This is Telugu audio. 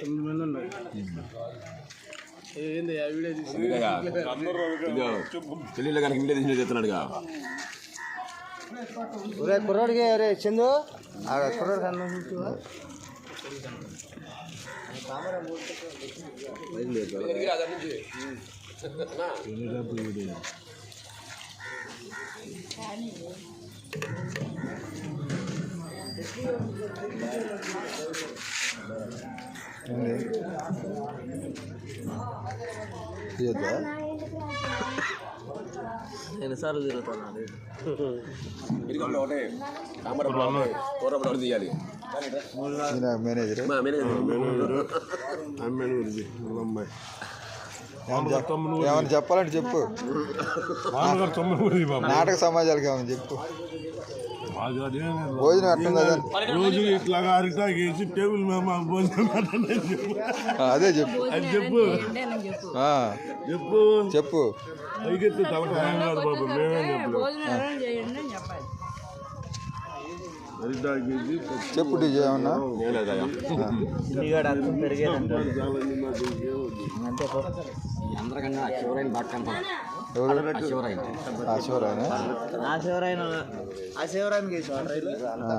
తొమ్మిది మంది ఉన్నారు ఏంది ఆ వీడియో తీసి కనుక వీడియో చెప్తున్నాడుగా ఒరే కుర్రాడికి అరే చందు ఆ కుర్రాడు కన్నా ఎన్నిసార్లు తిరుగుతున్నాడు? ఇదిగోండి ఒకటే. తీయాలి. మేనేజర్ మా మేనేజర్ అమ్మాయి. ఏమైనా చెప్పాలంటే చెప్పు. నాటక సమాజాలకు ఏమైనా చెప్పు. భోజనం రోజు ఇట్లాగా అరిటాకి వేసి టేబుల్ మీద మాకు భోజనం. అదే చెప్పు. అది చెప్పు. ఆ, చెప్పు. చెప్పు. పైకెత్తి తలకాయం కాదు బాబు మేమేం చెప్పలేదు చెప్పు డీజే ఏమన్నా. అందరికన్నా చివరైన బాగా కనపడాలి శివరాయన. ఆ శివరాయన? శివరాయనకి ఆ.